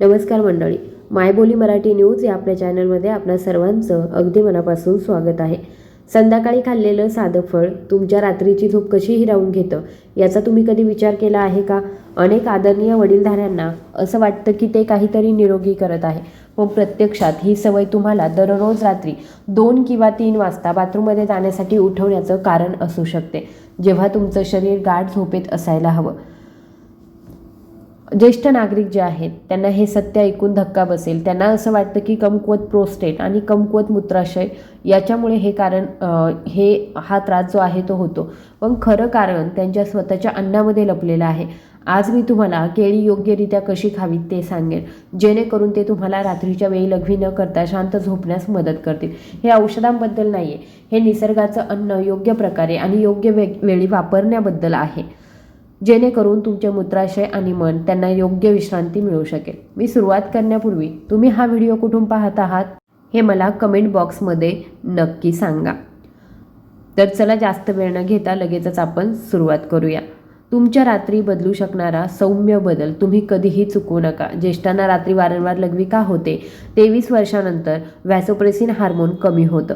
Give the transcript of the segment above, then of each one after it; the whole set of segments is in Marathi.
नमस्कार मंडळी. मायबोली मराठी न्यूज या आपल्या चॅनलमध्ये आपल्या सर्वांचं अगदी मनापासून स्वागत आहे. संध्याकाळी खाल्लेलं साधं फळ तुमच्या रात्रीची झोप कशी हिरावून घेतं याचा तुम्ही कधी विचार केला आहे का? अनेक आदरणीय वडीलधाऱ्यांना असं वाटतं की ते काहीतरी निरोगी करत आहे. पण प्रत्यक्षात ही सवय तुम्हाला दररोज रात्री दोन किंवा तीन वाजता बाथरूममध्ये जाण्यासाठी उठवण्याचं कारण असू शकते. जेव्हा तुमचं शरीर गाठ झोपेत असायला हवं. ज्येष्ठ नागरिक जे आहेत त्यांना हे सत्य ऐकून धक्का बसेल. त्यांना असं वाटतं की कमकुवत प्रोस्टेट आणि कमकुवत मूत्राशय याच्यामुळे हे कारण हे हा त्रास जो आहे तो होतो. पण खरं कारण त्यांच्या स्वतःच्या अन्नामध्ये लपलेलं आहे. आज मी तुम्हाला केळी योग्यरित्या कशी खावीत ते सांगेन. जेणेकरून ते तुम्हाला रात्रीच्या वेळी लघवी न करता शांत झोपण्यास मदत करतील. हे औषधांबद्दल नाही आहे हे निसर्गाचं अन्न योग्य प्रकारे आणि योग्य वे वेळी वापरण्याबद्दल आहे. जेणेकरून तुमचे मूत्राशय आणि मन त्यांना योग्य विश्रांती मिळू शकेल. मी सुरुवात करण्यापूर्वी तुम्ही हा व्हिडिओ कुठून पाहत आहात हे मला कमेंट बॉक्समध्ये नक्की सांगा. तर चला जास्त वेळ न घेता लगेचच आपण सुरुवात करूया. तुमच्या रात्री बदलू शकणारा सौम्य बदल तुम्ही कधीही चुकवू नका. ज्येष्ठांना रात्री वारंवार लघवी का होते? तेवीस वर्षानंतर व्हॅसोप्रेसिन हार्मोन कमी होतं.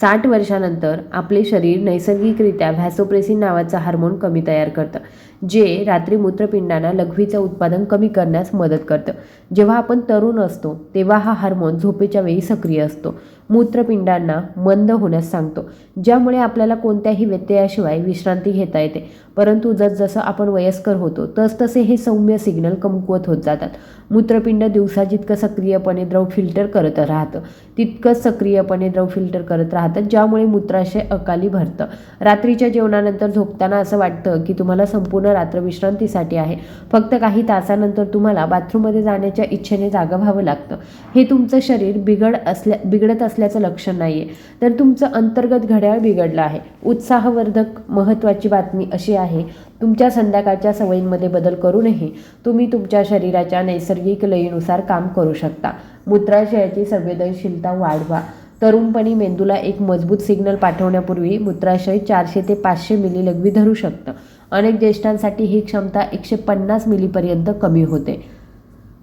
साठ वर्षानंतर आपले शरीर नैसर्गिकरित्या व्हॅसोप्रेसिन नावाचं हार्मोन कमी तयार करतं. जे रात्री मूत्रपिंडांना लघवीचं उत्पादन कमी करण्यास मदत करतं. जेव्हा आपण तरुण असतो तेव्हा हा हार्मोन झोपेच्या वेळी सक्रिय असतो. मूत्रपिंडांना मंद होण्यास सांगतो ज्यामुळे आपल्याला कोणत्याही व्यत्ययाशिवाय विश्रांती घेता येते. परंतु जसजसं आपण वयस्कर होतो तसतसे हे सौम्य सिग्नल कमकुवत होत जातात. मूत्रपिंड दिवसा जितकं सक्रियपणे द्रव फिल्टर करत राहतं तितकंच सक्रियपणे द्रव फिल्टर करत राहतं ज्यामुळे मूत्राशय अकाली भरतं. रात्रीच्या जेवणानंतर झोपताना असं वाटतं की तुम्हाला संपूर्ण रात्र विश्रांतीसाठी आहे. फक्त काही तासानंतर तुम्हाला बाथरूममध्ये जाण्याच्या इच्छेने जागा व्हावं लागतं. हे तुमचं शरीर बिघड असल्या बिघडत असल्याचं लक्षण नाही आहे तर तुमचं अंतर्गत घड्याळ बिघडलं आहे. उत्साहवर्धक महत्त्वाची बातमी अशी आहे तुमच्या संध्याकाळच्या सवयींमध्ये बदल करूनही तुम्ही तुमच्या शरीराच्या नैसर्गिक लयीनुसार काम करू शकता. मूत्राशयाची संवेदनशीलता वाढवा. तरुणपणी मेंदूला एक मजबूत सिग्नल पाठवण्यापूर्वी मूत्राशय चारशे ते पाचशे मिली लघवी धरू शकतं. अनेक ज्येष्ठांसाठी ही क्षमता एकशे पन्नास मिलीपर्यंत कमी होते.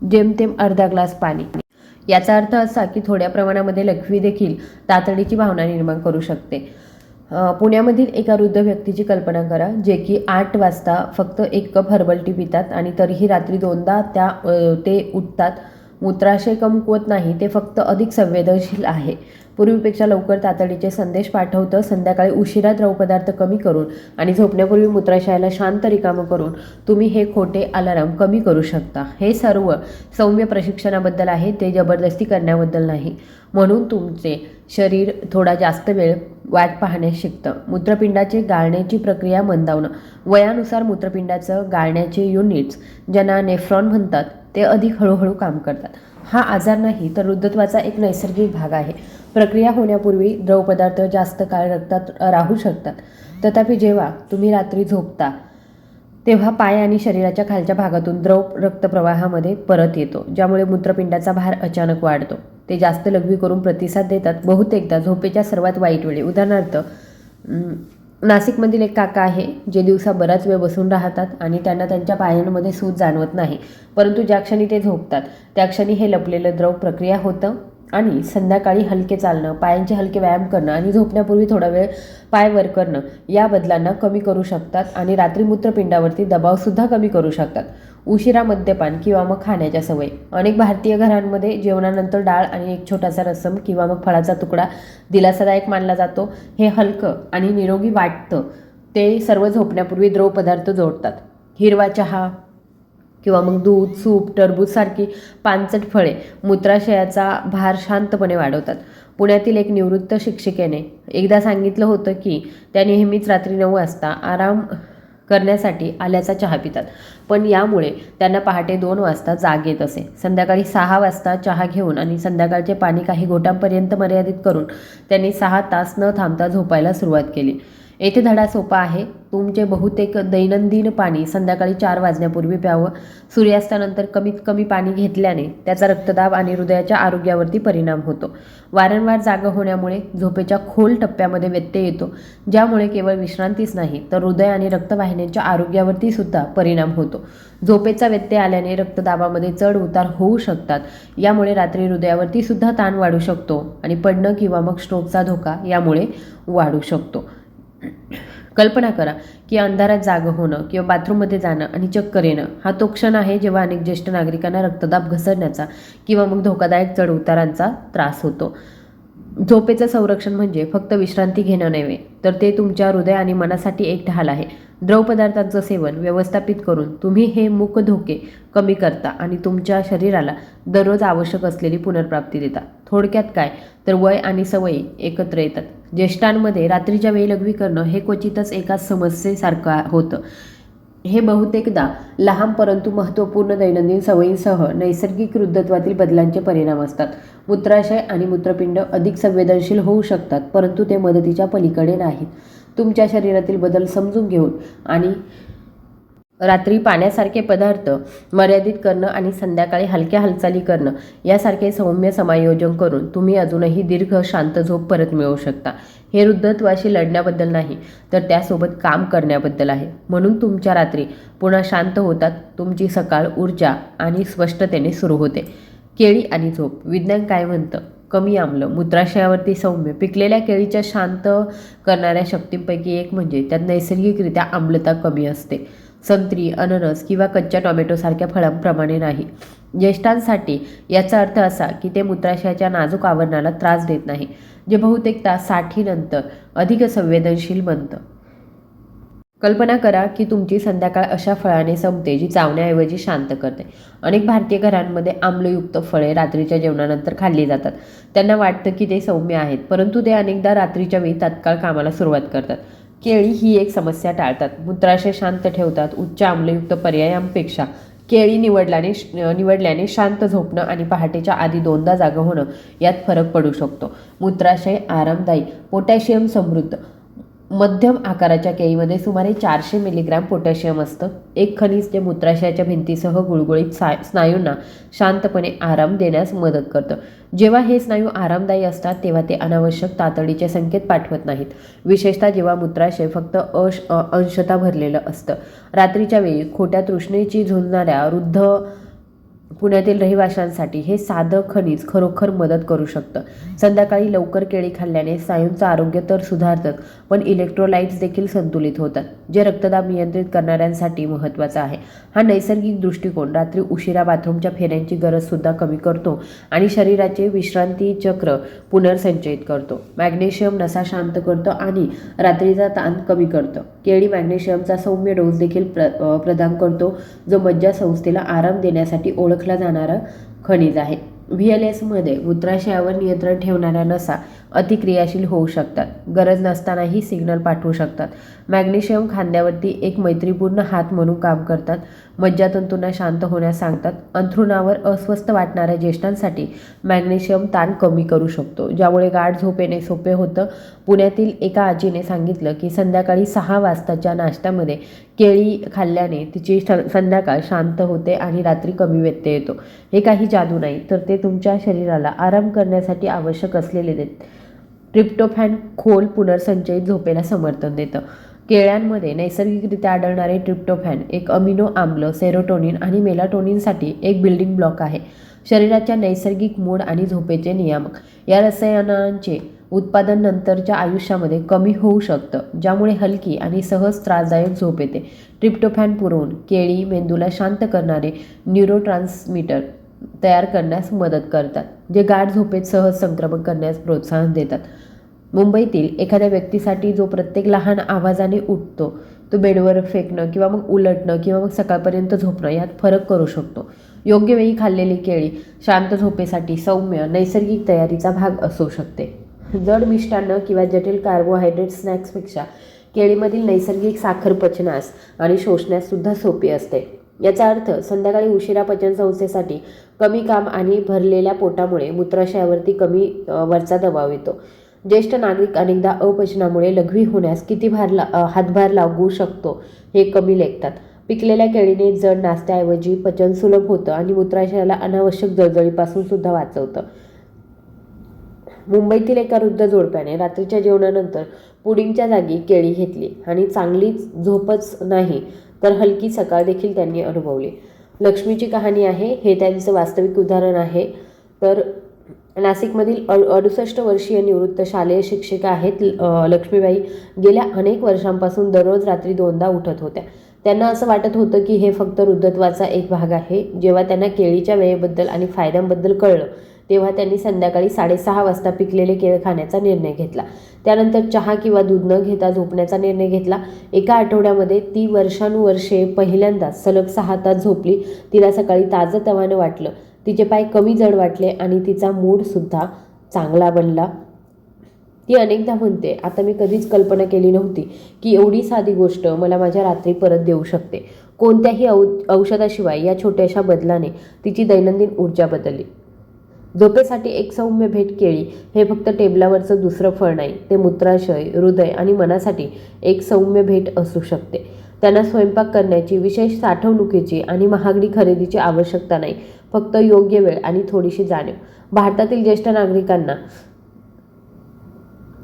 जेमतेम अर्धा ग्लास पाणी. याचा अर्थ असा की थोड्या प्रमाणामध्ये लघवी देखील तातडीची भावना निर्माण करू शकते. पुण्यामधील एका वृद्ध व्यक्तीची कल्पना करा जे की आठ वाजता फक्त एक कप हर्बल टी पितात आणि तरीही रात्री दोनदा त्या ते उठतात. मूत्राशय कमकुवत नाही ते फक्त अधिक संवेदनशील आहे. पूर्वीपेक्षा लवकर तातडीचे संदेश पाठवतं संध्याकाळी उशिरा द्रवपदार्थ कमी करून आणि झोपण्यापूर्वी मूत्राशयाला शांत रिकामं करून तुम्ही हे खोटे अलाराम कमी करू शकता. हे सर्व सौम्य प्रशिक्षणाबद्दल आहे ते जबरदस्ती करण्याबद्दल नाही. म्हणून तुमचे शरीर थोडा जास्त वेळ वाट पाहण्यास शिकतं. मूत्रपिंडाचे गाळण्याची प्रक्रिया मंदावणं. वयानुसार मूत्रपिंडाचं गाळण्याचे युनिट्स ज्यांना नेफ्रॉन म्हणतात ते अधिक हळूहळू काम करतात. हा आजार नाही तर वृद्धत्वाचा एक नैसर्गिक भाग आहे. प्रक्रिया होण्यापूर्वी द्रवपदार्थ जास्त काळ रक्तात राहू शकतात. तथापि जेव्हा तुम्ही रात्री झोपता तेव्हा पाय आणि शरीराच्या खालच्या भागातून द्रव रक्तप्रवाहामध्ये परत येतो ज्यामुळे मूत्रपिंडाचा भार अचानक वाढतो. ते जास्त लघवी करून प्रतिसाद देतात. बहुतेकदा झोपेच्या सर्वात वाईट वेळी. उदाहरणार्थ नाशिकमधील एक काका आहे जे दिवसा बराच वेळ बसून राहतात आणि त्यांना त्यांच्या पायांमध्ये सूज जाणवत नाही. परंतु ज्या क्षणी ते झोपतात त्या क्षणी हे लपलेलं द्रव प्रक्रिया होतं आणि संध्याकाळी हलके चालणं पायांचे हलके व्यायाम करणं आणि झोपण्यापूर्वी थोडा वेळ पाय वर करणं या बदलांना कमी करू शकतात आणि रात्री मूत्रपिंडावरती दबावसुद्धा कमी करू शकतात. उशिरा मद्यपान किंवा मग खाण्याच्या सवयी. अनेक भारतीय घरांमध्ये जेवणानंतर डाळ आणि एक छोटासा रसम किंवा मग फळाचा तुकडा दिलासादायक मानला जातो. हे हलकं आणि निरोगी वाटतं. ते सर्व झोपण्यापूर्वी द्रव पदार्थ जोडतात. हिरवा चहा किंवा मग दूध सूप टरबूजसारखी पानचट फळे मूत्राशयाचा भार शांतपणे वाढवतात. पुण्यातील एक निवृत्त शिक्षिकेने एकदा सांगितलं होतं की त्या नेहमीच रात्री नऊ वाजता आराम करण्यासाठी आल्याचा चहा पितात. पण यामुळे त्यांना पहाटे दोन वाजता जाग येत असे. संध्याकाळी सहा वाजता चहा घेऊन आणि संध्याकाळचे पाणी काही घोटांपर्यंत मर्यादित करून त्यांनी सहा तास न थांबता झोपायला सुरुवात केली. येथे धडा सोपा आहे. तुमचे बहुतेक दैनंदिन पाणी संध्याकाळी चार वाजण्यापूर्वी प्यावं. सूर्यास्तानंतर कमीत कमी पाणी घेतल्याने त्याचा रक्तदाब आणि हृदयाच्या आरोग्यावरती परिणाम होतो. वारंवार जागा होण्यामुळे झोपेच्या खोल टप्प्यामध्ये व्यत्यय येतो. ज्यामुळे केवळ विश्रांतीच नाही तर हृदय आणि रक्तवाहिन्यांच्या आरोग्यावरती सुद्धा परिणाम होतो. झोपेचा व्यत्यय आल्याने रक्तदाबामध्ये चढ उतार होऊ शकतात. यामुळे रात्री हृदयावरती सुद्धा ताण वाढू शकतो आणि पडणं किंवा मग स्ट्रोकचा धोका यामुळे वाढू शकतो. कल्पना करा की अंधारात जागं होणं किंवा बाथरूममध्ये जाणं आणि चक्कर येणं हा तो क्षण आहे जेव्हा अनेक ज्येष्ठ नागरिकांना रक्तदाब घसरण्याचा किंवा मग धोकादायक चढउतारांचा त्रास होतो. झोपेचं संरक्षण म्हणजे फक्त विश्रांती घेणं नव्हे तर ते तुमच्या हृदय आणि मनासाठी एक ढाल आहे. द्रव पदार्थांचं सेवन व्यवस्थापित करून तुम्ही हे मुख धोके कमी करता आणि तुमच्या शरीराला दररोज आवश्यक असलेली पुनर्प्राप्ती देता. थोडक्यात काय? तर वय आणि सवयी एकत्र येतात. ज्येष्ठांमध्ये रात्रीच्या वेळी लघवी करणं हे क्वचितच एका समस्येसारखं होतं. हे बहुतेकदा लहान परंतु महत्त्वपूर्ण दैनंदिन सवयींसह नैसर्गिक वृद्धत्वातील बदलांचे परिणाम असतात. मूत्राशय आणि मूत्रपिंड अधिक संवेदनशील होऊ शकतात परंतु ते मदतीच्या पलीकडे नाहीत. तुमच्या शरीरातील बदल समजून घेऊन आणि रात्री पाण्यासारखे पदार्थ मर्यादित करणं आणि संध्याकाळी हलक्या हालचाली करणं यासारखे सौम्य समायोजन करून तुम्ही अजूनही दीर्घ शांत झोप परत मिळवू शकता. हे वृद्धत्वाशी लढण्याबद्दल नाही तर त्यासोबत काम करण्याबद्दल आहे. म्हणून तुमच्या रात्री पुन्हा शांत होतात तुमची सकाळ ऊर्जा आणि स्पष्टतेने सुरू होते. केळी आणि झोप विज्ञान काय म्हणतं? कमी आम्ल मूत्राशयावरती सौम्य पिकलेल्या केळीच्या शांत करणाऱ्या शक्तींपैकी एक म्हणजे त्यात नैसर्गिकरित्या आम्लता कमी असते. संत्री अननस किंवा कच्च्या टोमॅटोसारख्या फळांप्रमाणे नाही. ज्येष्ठांसाठी याचा अर्थ असा की ते मूत्राशयाच्या नाजूक आवरणाला त्रास देत नाही जे बहुतेकदा साठीनंतर अधिक संवेदनशील बनतं. कल्पना करा की तुमची संध्याकाळ अशा फळाने संपते जी चावण्याऐवजी शांत करते. अनेक भारतीय घरांमध्ये आम्लयुक्त फळे रात्रीच्या जेवणानंतर खाल्ली जातात. त्यांना वाटतं की ते सौम्य आहेत परंतु ते अनेकदा रात्रीच्या वेळी तात्काळ कामाला सुरुवात करतात. केळी ही एक समस्या टाळतात. मूत्राशय शांत ठेवतात. उच्च आम्लयुक्त पर्यायांपेक्षा केळी निवडल्याने निवडल्याने शांत झोपणं आणि पहाटेच्या आधी दोनदा जागं होणं यात फरक पडू शकतो. मूत्राशय आरामदायी पोटॅशियम समृद्ध. मध्यम आकाराच्या केळीमध्ये सुमारे चारशे मिलीग्रॅम पोटॅशियम असतं. एक खनिज जे मूत्राशयाच्या भिंतीसह गुळगुळीत स्नायूंना शांतपणे आराम देण्यास मदत करतं. जेव्हा हे स्नायू आरामदायी असतात तेव्हा ते अनावश्यक तातडीचे संकेत पाठवत नाहीत. विशेषतः जेव्हा मूत्राशय फक्त अश अंशतः भरलेलं असतं. रात्रीच्या वेळी खोट्या तृष्णेची झुंजणाऱ्या वृद्ध पुण्यातील रहिवाशांसाठी हे साधं खनिज खरोखर मदत करू शकतं. संध्याकाळी लवकर केळी खाल्ल्याने स्नायूंचं आरोग्य तर सुधारतं पण इलेक्ट्रोलाइट्स देखील संतुलित होतात जे रक्तदाब नियंत्रित करणाऱ्यांसाठी महत्त्वाचं आहे. हा नैसर्गिक दृष्टिकोन रात्री उशिरा बाथरूमच्या फेऱ्यांची गरजसुद्धा कमी करतो आणि शरीराचे विश्रांती चक्र पुनर्संचयित करतो. मॅग्नेशियम नसा शांत करतो आणि रात्रीचा ताण कमी करतं. केळी मॅग्नेशियमचा सौम्य डोस देखील प्र प्रदान करतो जो मज्जा संस्थेला आराम देण्यासाठी ओळखला जाणारा खनिज आहे. व्ही एल एसमध्ये मूत्राशयावर नियंत्रण ठेवणाऱ्या नसा अतिक्रियाशील होऊ शकतात. गरज नसतानाही सिग्नल पाठवू शकतात. मॅग्नेशियम खांद्यावरती एक मैत्रीपूर्ण हात म्हणून काम करतात. मज्जातंतूंना शांत होण्यास सांगतात. अंथरुणावर अस्वस्थ वाटणाऱ्या ज्येष्ठांसाठी मॅग्नेशियम ताण कमी करू शकतो ज्यामुळे गाढ झोप येणे सोपे होतं. पुण्यातील एका आजीने सांगितलं की संध्याकाळी सहा वाजताच्या नाश्त्यामध्ये केळी खाल्ल्याने तिची संध्याकाळ शांत होते आणि रात्री कमी व्यत्यय येतो. हे काही जादू नाही तर ते तुमच्या शरीराला आराम करण्यासाठी आवश्यक असलेले देत. ट्रिप्टोफॅन खोल पुनर्संचयित झोपेला समर्थन देतं. केळ्यांमध्ये नैसर्गिकरित्या आढळणारे ट्रिप्टोफॅन एक अमिनो आम्ल सेरोटोनिन आणि मेलाटोनिनसाठी एक बिल्डिंग ब्लॉक आहे. शरीराच्या नैसर्गिक मूड आणि झोपेचे नियामक. या रसायनांचे उत्पादन नंतरच्या आयुष्यामध्ये कमी होऊ शकतं ज्यामुळे हलकी आणि सहज त्रासदायक झोप येते. ट्रिप्टोफॅन पुरवून केळी मेंदूला शांत करणारे न्यूरोट्रान्समीटर तयार करण्यास मदत करतात जे गाढ झोपेत सहज संक्रमण करण्यास प्रोत्साहन देतात. मुंबईतील एखाद्या व्यक्तीसाठी जो प्रत्येक लहान आवाजाने उठतो तो बेडवर फेकणं किंवा मग उलटणं किंवा मग सकाळपर्यंत झोपणं यात फरक करू शकतो. योग्य वेळी खाल्लेली केळी शांत झोपेसाठी सौम्य नैसर्गिक तयारीचा भाग असू शकते. जड मिष्टान्न किंवा जटिल कार्बोहायड्रेट स्नॅक्सपेक्षा केळीमधील नैसर्गिक साखर पचनास आणि शोषण्याससुद्धा सोपी असते. याचा अर्थ संध्याकाळी उशिरा पचन संस्थेसाठी कमी काम आणि भरलेल्या पोटामुळे मूत्राशयावरती कमी वरचा दबाव येतो. ज्येष्ठ नागरिक अनेकदा अपचनामुळे लघवी होण्यास किती भार ला हातभार लागू शकतो हे कमी लेखतात. पिकलेल्या केळीने जड नाश्त्याऐवजी पचन सुलभ होतं आणि मूत्राशयाला अनावश्यक जळजळीपासून सुद्धा वाचवतं. मुंबईतील एका वृद्ध जोडप्याने रात्रीच्या जेवणानंतर पुडिंगच्या जागी केळी घेतली आणि चांगलीच झोपच नाही तर हलकी सकाळ देखील त्यांनी अनुभवली. लक्ष्मीची कहाणी आहे हे त्यांचं वास्तविक उदाहरण आहे. तर नाशिकमधील अड अडुसष्ट वर्षीय निवृत्त शालेय शिक्षिका आहेत लक्ष्मीबाई. गेल्या अनेक वर्षांपासून दररोज रात्री दोनदा उठत होत्या. त्यांना असं वाटत होतं की हे फक्त वृद्धत्वाचा एक भाग आहे. जेव्हा त्यांना केळीच्या वेळेबद्दल आणि फायद्यांबद्दल कळलं तेव्हा त्यांनी संध्याकाळी साडेसहा वाजता पिकलेले केळ खाण्याचा निर्णय घेतला. त्यानंतर चहा किंवा दूध न घेता झोपण्याचा निर्णय घेतला. एका आठवड्यामध्ये ती वर्षानुवर्षे पहिल्यांदाच सलग सहा तास झोपली. तिला सकाळी ताजं तवानं वाटलं. तिचे पाय कमी जड वाटले आणि तिचा मूडसुद्धा चांगला बनला. ती अनेकदा म्हणते आता मी कधीच कल्पना केली नव्हती की एवढी साधी गोष्ट मला माझ्या रात्री परत देऊ शकते. कोणत्याही औ औषधाशिवाय या छोट्याशा बदलाने तिची दैनंदिन ऊर्जा बदलली. झोपेसाठी एक सौम्य भेट केळी हे फक्त टेबलावरचं दुसरं फळ नाही ते मूत्राशय हृदय आणि मनासाठी एक सौम्य भेट असू शकते. त्यांना स्वयंपाक करण्याची विशेष साठवणुकीची आणि महागडी खरेदीची आवश्यकता नाही फक्त योग्य वेळ आणि थोडीशी जाणीव. भारतातील ज्येष्ठ नागरिकांना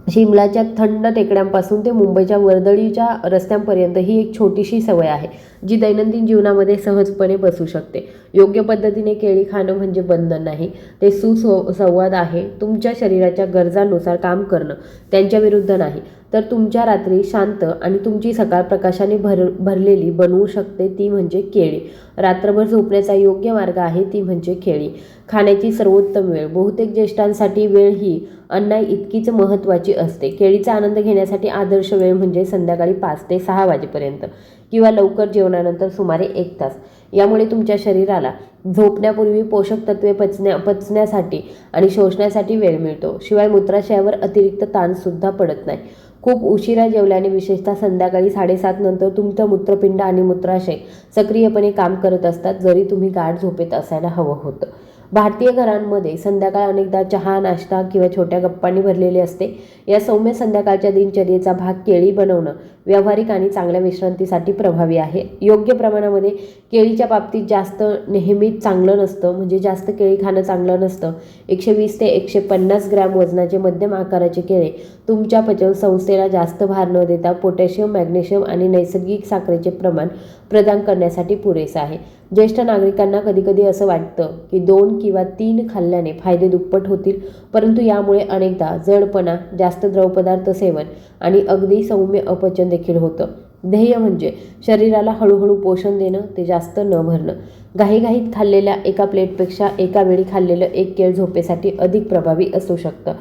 शिमलाच्या थंड टेकड्यांपासून ते मुंबईच्या वर्दळीच्या रस्त्यांपर्यंत ही एक छोटीशी सवय आहे जी दैनंदिन जीवनामध्ये सहजपणे बसू शकते. योग्य पद्धतीने केळी खाणं म्हणजे बंधन नाही. ते सुसंवाद संवाद आहे. तुमच्या शरीराच्या गरजांनुसार काम करणं त्यांच्या विरुद्ध नाही. तर तुमच्या रात्री शांत आणि तुमची सकाळ प्रकाशाने भर भरलेली बनवू शकते ती म्हणजे केळी. रात्रभर झोपण्याचा योग्य मार्ग आहे ती म्हणजे केळी. खाण्याची सर्वोत्तम वेळ. बहुतेक ज्येष्ठांसाठी वेळ ही अन्नाई इतकीच महत्त्वाची असते. केळीचा आनंद घेण्यासाठी आदर्श वेळ म्हणजे संध्याकाळी पाच ते सहा वाजेपर्यंत किंवा लवकर जेवणानंतर सुमारे एक तास. यामुळे तुमच्या शरीराला झोपण्यापूर्वी पोषक तत्वे पचण्या पचण्यासाठी आणि शोषण्यासाठी वेळ मिळतो. शिवाय मूत्राशयावर अतिरिक्त ताणसुद्धा पडत नाही. खूप उशिरा जेवल्याने विशेषतः संध्याकाळी साडेसात नंतर तुमचं मूत्रपिंड आणि मूत्राशय सक्रियपणे काम करत असतात जरी तुम्ही गाठ झोपेत असायला हवं होतं. भारतीय घरांमध्ये संध्याकाळ अनेकदा चहा नाश्ता किंवा छोट्या गप्पांनी भरलेली असते. या सौम्य संध्याकाळच्या दिनचर्येचा भाग केळी बनवणं व्यावहारिक आणि चांगल्या विश्रांतीसाठी प्रभावी आहे. योग्य प्रमाणामध्ये केळीच्या बाबतीत जास्त नेहमीच चांगलं नसतं. म्हणजे जास्त केळी खाणं चांगलं नसतं. एकशे वीस ते एकशे पन्नास ग्रॅम वजनाचे मध्यम आकाराचे केळे तुमच्या पचन संस्थेला जास्त भार न देता पोटॅशियम मॅग्नेशियम आणि नैसर्गिक साखरेचे प्रमाण प्रदान करण्यासाठी पुरेसे आहे. ज्येष्ठ नागरिकांना कधीकधी असं वाटतं की दोन किंवा तीन खाल्ल्याने फायदे दुप्पट होतील. परंतु यामुळे अनेकदा जडपणा जास्त द्रवपदार्थ सेवन आणि अगदी सौम्य अपचन देखील होतं. ध्येय म्हणजे शरीराला हळूहळू पोषण देणं ते जास्त न भरणं. घाईघाईत खाल्लेल्या एका प्लेटपेक्षा एका वेळी खाल्लेलं एक केळ झोपेसाठी अधिक प्रभावी असू शकतं.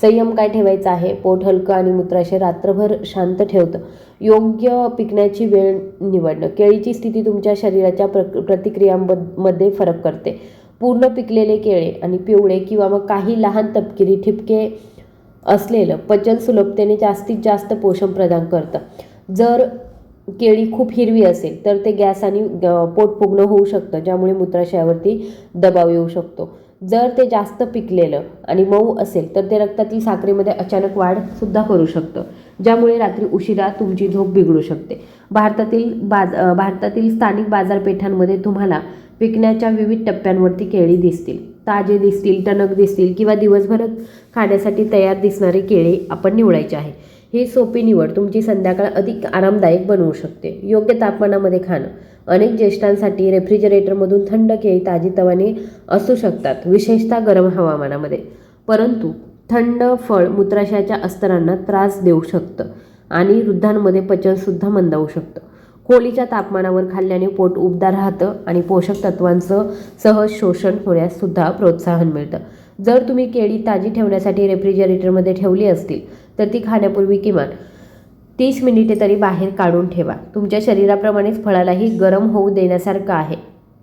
संयम काय ठेवायचा आहे? पोट हलकं आणि मूत्राशय रात्रभर शांत ठेवतं. योग्य पिकण्याची वेळ निवडणं. केळीची स्थिती तुमच्या शरीराच्या प्र प्रतिक्रियांमध्ये फरक करते. पूर्ण पिकलेले केळे आणि पिवळे किंवा मग काही लहान तपकिरी ठिपके असलेलं पचन सुलभतेने जास्तीत जास्त पोषण प्रदान करतं. जर केळी खूप हिरवी असेल तर ते गॅस आणि पोट फुगणं होऊ शकतं ज्यामुळे मूत्राशयावरती दबाव येऊ शकतो. जर ते जास्त पिकलेलं आणि मऊ असेल तर ते रक्तातील साखरेमध्ये अचानक वाढ सुद्धा करू शकतं ज्यामुळे रात्री उशिरा तुमची झोप बिघडू शकते. भारतातील बाज भारतातील स्थानिक बाजारपेठांमध्ये तुम्हाला पिकण्याच्या विविध टप्प्यांवरती केळी दिसतील. ताजे दिसतील टणक दिसतील किंवा दिवसभर खाण्यासाठी तयार दिसणारे केळी आपण निवडायचे आहे. ही सोपी निवड तुमची संध्याकाळ अधिक आरामदायक बनवू शकते. योग्य तापमानामध्ये खाणं. अनेक ज्येष्ठांसाठी रेफ्रिजरेटरमधून थंड केळी ताजीतवाने असू शकतात विशेषतः गरम हवामानामध्ये. परंतु थंड फळ मूत्राशयाच्या अस्तरांना त्रास देऊ शकतं आणि वृद्धांमध्ये पचनसुद्धा मंदावू शकतं. खोलीच्या तापमानावर खाल्ल्याने पोट उबदार राहतं आणि पोषक तत्वांचं सहज शोषण होण्यास सुद्धा प्रोत्साहन मिळतं. जर तुम्ही केळी ताजी ठेवण्यासाठी रेफ्रिजरेटरमध्ये ठेवली असतील तर ती खाण्यापूर्वी किमान तीस मिनिटे तरी बाहेर काढून ठेवा. तुमच्या शरीराप्रमाणेच फळालाही गरम होऊ देण्यासारखं आहे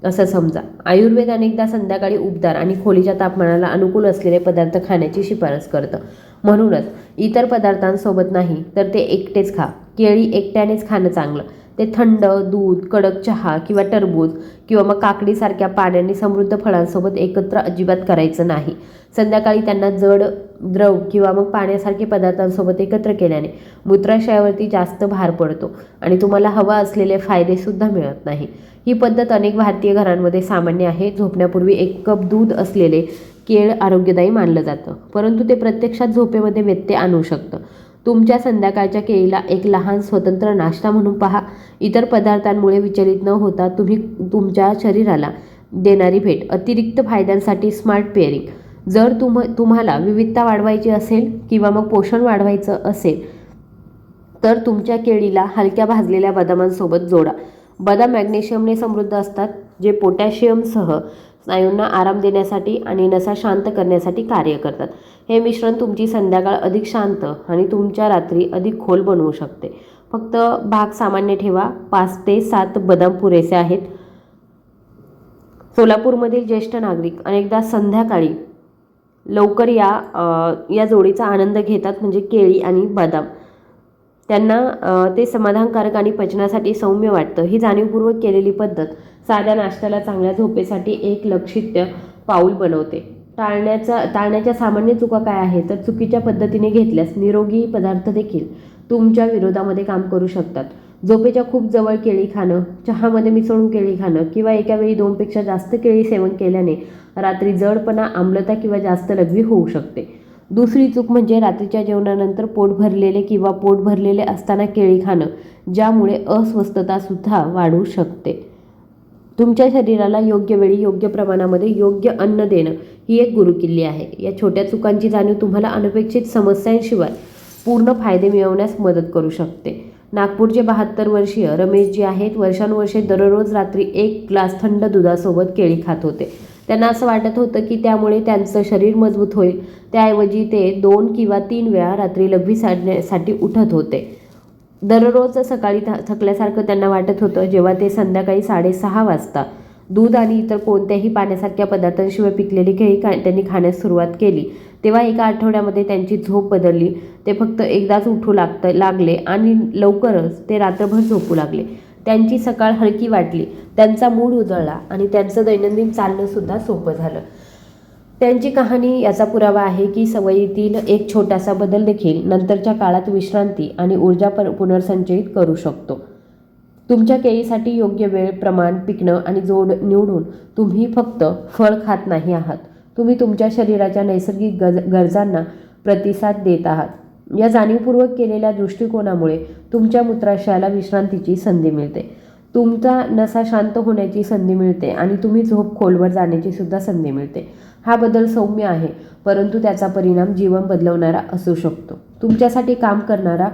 असं समजा. आयुर्वेद अनेकदा संध्याकाळी उबदार आणि खोलीच्या तापमानाला अनुकूल असलेले पदार्थ खाण्याची शिफारस करतं. म्हणूनच इतर पदार्थांसोबत नाही तर ते एकटेच खा. केळी एकट्यानेच खाणं चांगलं. ते थंड दूध कडक चहा किंवा टरबूज किंवा मग काकडीसारख्या पाण्याने समृद्ध फळांसोबत एकत्र अजिबात करायचं नाही. संध्याकाळी त्यांना जड द्रव किंवा मग पाण्यासारखे पदार्थांसोबत एकत्र केल्याने मूत्राशयावरती जास्त भार पडतो आणि तुम्हाला हवा असलेले फायदेसुद्धा मिळत नाही. ही पद्धत अनेक भारतीय घरांमध्ये सामान्य आहे. झोपण्यापूर्वी एक कप दूध असलेले केळ आरोग्यदायी मानलं जातं परंतु ते प्रत्यक्षात झोपेमध्ये व्यत्यय आणू शकतं. तुमच्या संध्याकाळच्या केळीला एक लहान स्वतंत्र नाश्ता म्हणून पहा. इतर पदार्थांमुळे विचलित न होता तुम्ही तुमच्या शरीराला देणारी भेट. अतिरिक्त फायद्यांसाठी स्मार्ट पेअरिंग. जर तुम तुम्हाला विविधता वाढवायची असेल किंवा मग पोषण वाढवायचं असेल तर तुमच्या केळीला हलक्या भाजलेल्या बदामांसोबत जोडा. बदाम मॅग्नेशियमने समृद्ध असतात जे पोटॅशियमसह स्नायूंना आराम देण्यासाठी आणि नसा शांत करण्यासाठी कार्य करतात. हे मिश्रण तुमची संध्याकाळ अधिक शांत आणि तुमच्या रात्री अधिक खोल बनवू शकते. फक्त भाग सामान्य ठेवा. पाच ते सात बदाम पुरेसे आहेत. सोलापूरमधील ज्येष्ठ नागरिक अनेकदा संध्याकाळी लवकर या या जोडीचा आनंद घेतात म्हणजे केळी आणि बदाम. त्यांना ते समाधानकारक आणि पचनासाठी सौम्य वाटतं. ही जाणीवपूर्वक केलेली पद्धत साध्या नाश्त्याला चांगल्या झोपेसाठी एक लक्षित्य पाऊल बनवते. टाळण्याचा टाळण्याच्या सामान्य चुका काय आहेत तर चुकीच्या पद्धतीने घेतल्यास निरोगी पदार्थ देखील तुमच्या विरोधामध्ये काम करू शकतात. झोपेच्या खूप जवळ केळी खाणं चहामध्ये मिसळून केळी खाणं किंवा एका वेळी दोनपेक्षा जास्त केळी सेवन केल्याने रात्री जडपणा आम्लता किंवा जास्त लघवी होऊ शकते. दुसरी चूक म्हणजे रात्रीच्या जेवणानंतर पोट भरलेले किंवा पोट भरलेले असताना केळी खाणं ज्यामुळे अस्वस्थतासुद्धा वाढू शकते. तुमच्या शरीराला योग्य वेळी योग्य प्रमाणामध्ये योग्य अन्न देणं ही एक गुरुकिल्ली आहे. या छोट्या चुकांची जाणीव तुम्हाला अनपेक्षित समस्यांशिवाय पूर्ण फायदे मिळवण्यास मदत करू शकते. नागपूरचे बहात्तर वर्षीय रमेश जी आहेत. वर्षानुवर्षे दररोज रात्री एक ग्लास थंड दुधासोबत केळी खात होते. त्यांना असं वाटत होतं की त्यामुळे त्यांचं शरीर मजबूत होईल. त्याऐवजी ते दोन किंवा तीन वेळा रात्री लघवी साडण्यासाठी उठत होते. दररोज सकाळी थ थकल्यासारखं त्यांना वाटत होतं जेव्हा ते संध्याकाळी साडेसहा वाजता दूध आणि इतर कोणत्याही पाण्यासारख्या पदार्थांशिवाय पिकलेली केळी खा त्यांनी खाण्यास सुरुवात केली. तेव्हा एका आठवड्यामध्ये त्यांची झोप बदलली. ते फक्त एकदाच उठू लागतं लागले आणि लवकरच ते रात्रभर झोपू लागले. त्यांची सकाळ हलकी वाटली. त्यांचा मूड उजळला आणि त्यांचं दैनंदिन चालणंसुद्धा सोपं झालं. त्यांची कहाणी याचा पुरावा आहे की सवयीतील एक छोटासा बदल देखील नंतरच्या काळात विश्रांती आणि ऊर्जा पर पुनर्संचयित करू शकतो. तुमच्या केळीसाठी योग्य वेळ प्रमाण पिकणं आणि जोड निवडून तुम्ही फक्त फळ खात नाही आहात. तुम्ही तुमच्या शरीराच्या नैसर्गिक गज गरजांना प्रतिसाद देत आहात. या जाणीवपूर्वक केलेल्या दृष्टिकोनामुळे तुमच्या मूत्राशयाला विश्रांतीची संधी मिळते. तुमचा नसा शांत होण्याची संधी मिळते आणि तुम्ही झोप खोलवर जाण्याची सुद्धा संधी मिळते. हा बदल सौम्य आहे परंतु त्याचा परिणाम जीवन बदलवणारा असू शकतो. तुमच्यासाठी काम करणारा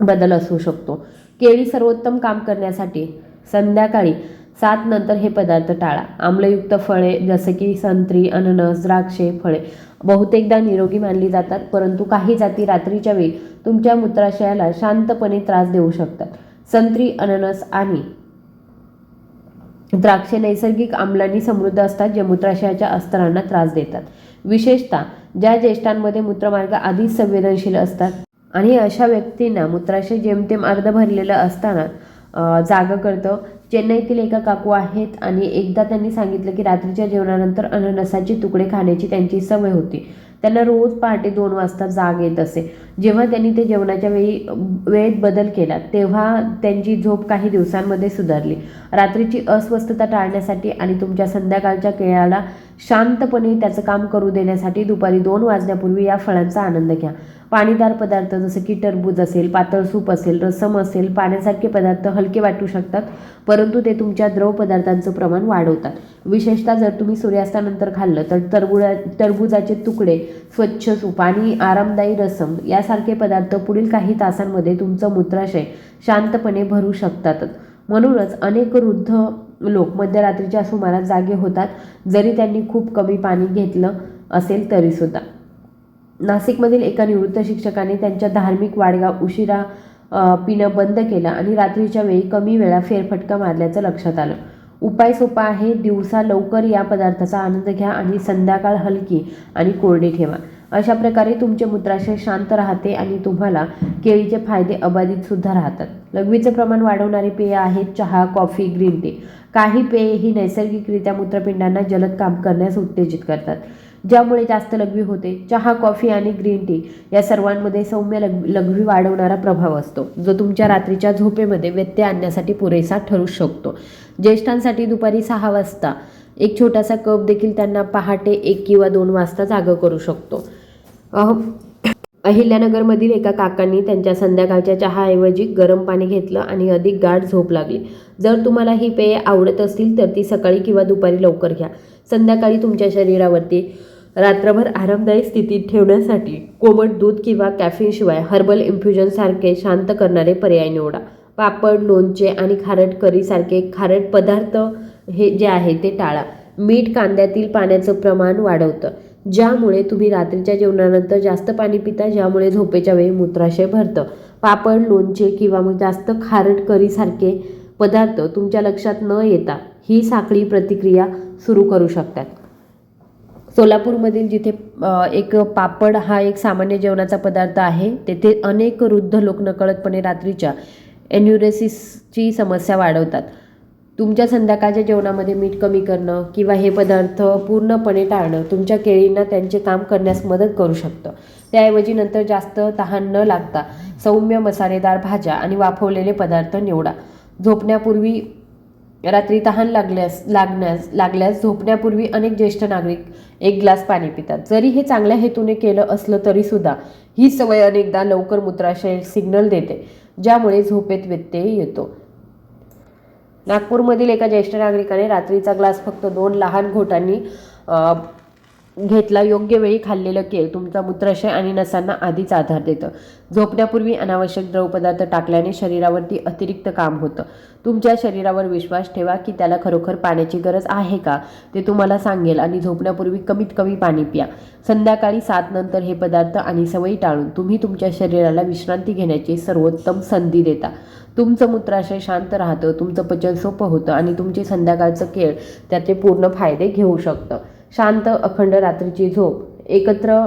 बदल असू शकतो. केळी सर्वोत्तम काम करण्यासाठी संध्याकाळी सात नंतर हे पदार्थ टाळा. आम्लयुक्त फळे जसे की संत्री अननस द्राक्षे फळे बहुतेकदा निरोगी मानली जातात परंतु काही जाती रात्रीच्या वेळी तुमच्या मूत्राशयाला शांतपणे त्रास देऊ शकतात. संत्री अननस आणि द्राक्षे नैसर्गिक आम्लांनी समृद्ध असतात जे मूत्राशयाच्या अस्तरांना त्रास देतात. विशेषतः ज्या ज्येष्ठांमध्ये मूत्रमार्ग आधीच संवेदनशील असतात आणि अशा व्यक्तींना मूत्राशय जेमतेम अर्ध भरलेलं असताना जागं करतं. चेन्नईतील एका काकू आहेत आणि एकदा त्यांनी सांगितलं की रात्रीच्या जेवणानंतर अननसाचे तुकडे खाण्याची त्यांची सवय होती. त्यांना रोज पहाटे दोन वाजता जाग येत असे. जेव्हा त्यांनी ते जेवणाच्या वेळी वेळेत बदल केला तेव्हा त्यांची झोप काही दिवसांमध्ये सुधारली. रात्रीची अस्वस्थता टाळण्यासाठी आणि तुमच्या संध्याकाळच्या केळाला शांतपणे त्याचं काम करू देण्यासाठी दुपारी दोन वाजण्यापूर्वी या फळांचा आनंद घ्या. पाणीदार पदार्थ जसं की टरबूज असेल पातळ सूप असेल रसम असेल पाण्यासारखे पदार्थ हलके वाटू शकतात परंतु ते तुमच्या द्रव पदार्थांचं प्रमाण वाढवतात. विशेषतः जर तुम्ही सूर्यास्तानंतर खाल्लं तर टरबुळा टरबुजाचे तुकडे स्वच्छ सूप आणि आरामदायी रसम यासारखे पदार्थ पुढील काही तासांमध्ये तुमचं मूत्राशय शांतपणे भरू शकतातच म्हणूनच अनेक वृद्ध लोक मध्यरात्रीच्या सुमारास जागे होतात जरी त्यांनी खूप कमी पाणी घेतलं असेल तरीसुद्धा. नाशिकमधील एका निवृत्त शिक्षकाने त्यांच्या धार्मिक वाडगा उशिरा पिणं बंद केलं आणि रात्रीच्या वेळी कमी वेळा फेरफटका मारल्याचं लक्षात आलं. उपाय सोपा आहे दिवसा लवकर या पदार्थाचा आनंद घ्या आणि संध्याकाळ हलकी आणि कोरडी ठेवा. अशा प्रकारे तुमचे मूत्राशय शांत राहते आणि तुम्हाला केळीचे फायदे अबाधित सुद्धा राहतात. लघवीचं प्रमाण वाढवणारी पेय आहेत चहा कॉफी ग्रीन टी. काही पेये ही नैसर्गिकरित्या मूत्रपिंडांना जलद काम करण्यास उत्तेजित करतात. ज्यामुळे जास्त लघवी होते. चहा कॉफी आणि ग्रीन टी या सर्वांमध्ये सौम्य लघ लघवी वाढवणारा प्रभाव असतो जो तुमच्या रात्रीच्या झोपेमध्ये व्यत्यय आणण्यासाठी पुरेसा ठरू शकतो. ज्येष्ठांसाठी दुपारी सहा वाजता एक छोटासा कप देखील त्यांना पहाटे एक किंवा दोन वाजता जागं करू शकतो. अहिल्यानगरमधील एका काकांनी त्यांच्या संध्याकाळच्या चहाऐवजी गरम पाणी घेतलं आणि अधिक गाढ झोप लागली. जर तुम्हाला ही पेये आवडत असतील तर ती सकाळी किंवा दुपारी लवकर घ्या. संध्याकाळी तुमच्या शरीरावरती रात्रभर आरामदायी स्थितीत ठेवण्यासाठी कोमट दूध किंवा कॅफिनशिवाय हर्बल इन्फ्युजनसारखे शांत करणारे पर्याय निवडा. पापड लोणचे आणि खारट करीसारखे खारट पदार्थ हे जे आहे ते टाळा. मीठ कांद्यातील पाण्याचं प्रमाण वाढवतं ज्यामुळे तुम्ही रात्रीच्या जेवणानंतर जास्त पाणी पिता ज्यामुळे झोपेच्या वेळी मूत्राशय भरतं. पापड लोणचे किंवा मग जास्त खारट करीसारखे पदार्थ तुमच्या लक्षात न येता ही साखळी प्रतिक्रिया सुरू करू शकतात. सोलापूरमधील जिथे एक पापड हा एक सामान्य जेवणाचा पदार्थ आहे तेथे अनेक वृद्ध लोक नकळतपणे रात्रीच्या एन्युरेसिसची समस्या वाढवतात. तुमच्या संध्याकाळच्या जेवणामध्ये मीठ कमी करणं किंवा हे पदार्थ पूर्णपणे टाळणं तुमच्या केळींना त्यांचे काम करण्यास मदत करू शकतं. त्याऐवजी नंतर जास्त तहान न लागता सौम्य मसालेदार भाज्या आणि वाफवलेले पदार्थ निवडा. झोपण्यापूर्वी रात्री तहान लागल्यास लागण्यास लागल्यास झोपण्यापूर्वी अनेक ज्येष्ठ नागरिक एक ग्लास पाणी पितात. जरी हे चांगल्या हेतूने केलं असलं तरीसुद्धा ही सवय अनेकदा लवकर मूत्राशय सिग्नल देते ज्यामुळे झोपेत व्यत्यय येतो. नागपूरमधील एका ज्येष्ठ नागरिकाने रात्रीचा ग्लास फक्त दोन लहान घोटांनी घेतला योग्य वेळी खाल्लेलं केळ तुमचा मूत्राशय आणि नसांना आधीच आधार देतं. झोपण्यापूर्वी अनावश्यक द्रवपदार्थ टाकल्याने शरीरावरती अतिरिक्त काम होतं. तुमच्या शरीरावर विश्वास ठेवा की त्याला खरोखर पाण्याची गरज आहे का ते तुम्हाला सांगेल आणि झोपण्यापूर्वी कमीत कमी पाणी प्या. संध्याकाळी सात नंतर हे पदार्थ आणि सवयी टाळून तुम्ही तुमच्या शरीराला विश्रांती घेण्याची सर्वोत्तम संधी देता. तुमचं मूत्राशय शांत राहतं तुमचं पचन सोपं होतं आणि तुमचे संध्याकाळचं केळ त्याचे पूर्ण फायदे घेऊ शकतं. शांत अखंड रात्रीची झोप. एकत्र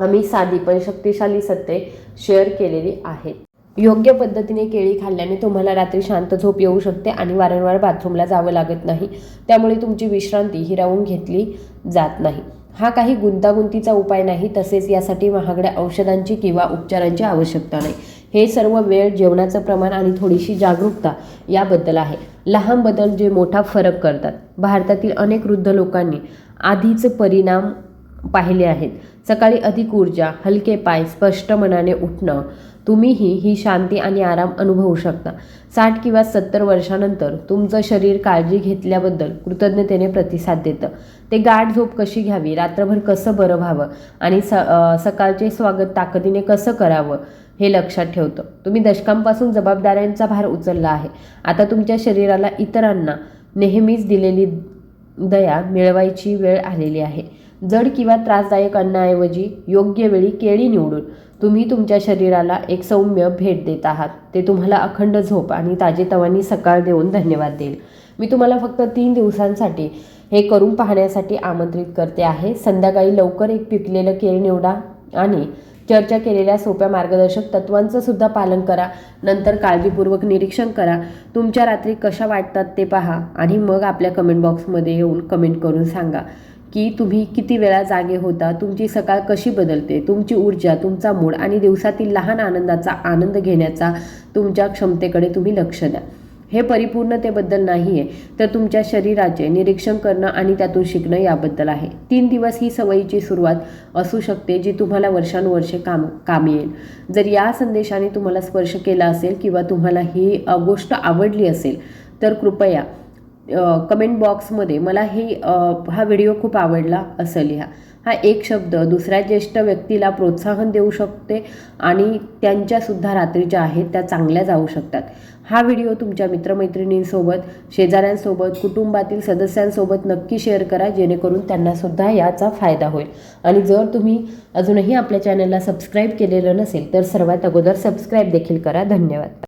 आम्ही साधी पण शक्तिशाली सत्ये शेअर केलेली आहेत. योग्य पद्धतीने केळी खाल्ल्याने तुम्हाला रात्री शांत झोप येऊ शकते आणि वारंवार बाथरूमला जावं लागत नाही. त्यामुळे तुमची विश्रांती हिरावून घेतली जात नाही. हा काही गुंतागुंतीचा उपाय नाही तसेच यासाठी महागड्या औषधांची किंवा उपचारांची आवश्यकता नाही. हे सर्व वेळ जेवणाचं प्रमाण आणि थोडीशी जागरूकता याबद्दल आहे. लहान बदल जे मोठा फरक करतात. भारतातील अनेक वृद्ध लोकांनी आधीचे परिणाम पाहिले आहेत. सकाळी अधिक ऊर्जा हलके पाय स्पष्ट मनाने उठणं तुम्हीही ही शांती आणि आराम अनुभवू शकता. साठ किंवा सत्तर वर्षानंतर तुमचं शरीर काळजी घेतल्याबद्दल कृतज्ञतेने प्रतिसाद देतं. ते गाठ झोप कशी घ्यावी रात्रभर कसं बरं व्हावं आणि स सकाळचे स्वागत ताकदीने कसं करावं हे लक्षात ठेवतं. तुम्ही दशकांपासून जबाबदाऱ्यांचा भार उचलला आहे. आता तुमच्या शरीराला इतरांना नेहमीच दिलेली दया मिळवायची वेळ आलेली आहे. जड किंवा त्रासदायक अन्नाऐवजी योग्य वेळी केळी निवडून तुम्ही तुमच्या शरीराला एक सौम्य भेट देत आहात. ते तुम्हाला अखंड झोप आणि ताजेतवानी सकाळ देऊन धन्यवाद देईल. मी तुम्हाला फक्त तीन दिवसांसाठी हे करून पाहण्यासाठी आमंत्रित करते आहे. संध्याकाळी लवकर एक पिकलेलं केळ निवडा आणि चर्चा केलेल्या सोप्या मार्गदर्शक तत्वांचं सुद्धा पालन करा. नंतर काळजीपूर्वक निरीक्षण करा. तुमच्या रात्री कशा वाटतात ते पहा आणि मग आपल्या कमेंट बॉक्समध्ये येऊन कमेंट करून सांगा. की तुम्ही किती वेळा जागे होता तुमची सकाळ कशी बदलते तुमची ऊर्जा तुमचा मूड आणि दिवसातील लहान आनंदाचा आनंद घेण्याचा तुमच्या क्षमतेकडे तुम्ही लक्ष द्या. हे परिपूर्णतेबद्दल नाही आहे तर तुमच्या शरीराचे निरीक्षण करणं आणि त्यातून शिकणं याबद्दल आहे. तीन दिवस ही सवयीची सुरुवात असू शकते जी तुम्हाला वर्षानुवर्षे काम काम येईल. जर या संदेशाने तुम्हाला स्पर्श केला असेल किंवा तुम्हाला ही गोष्ट आवडली असेल तर कृपया कमेंट बॉक्समध्ये मला ही हा व्हिडिओ खूप आवडला असं लिहा. हा एक शब्द दुसऱ्या ज्येष्ठ व्यक्तीला प्रोत्साहन देऊ शकते आणि त्यांच्यासुद्धा रात्री ज्या आहेत त्या चांगल्या जाऊ शकतात. हा व्हिडिओ तुमच्या मित्रमैत्रिणींसोबत शेजाऱ्यांसोबत कुटुंबातील सदस्यांसोबत नक्की शेअर करा जेणेकरून त्यांनासुद्धा याचा फायदा होईल. आणि जर तुम्ही अजूनही आपल्या चॅनलला सबस्क्राईब केलेलं नसेल तर सर्वात अगोदर सबस्क्राईब देखील करा. धन्यवाद.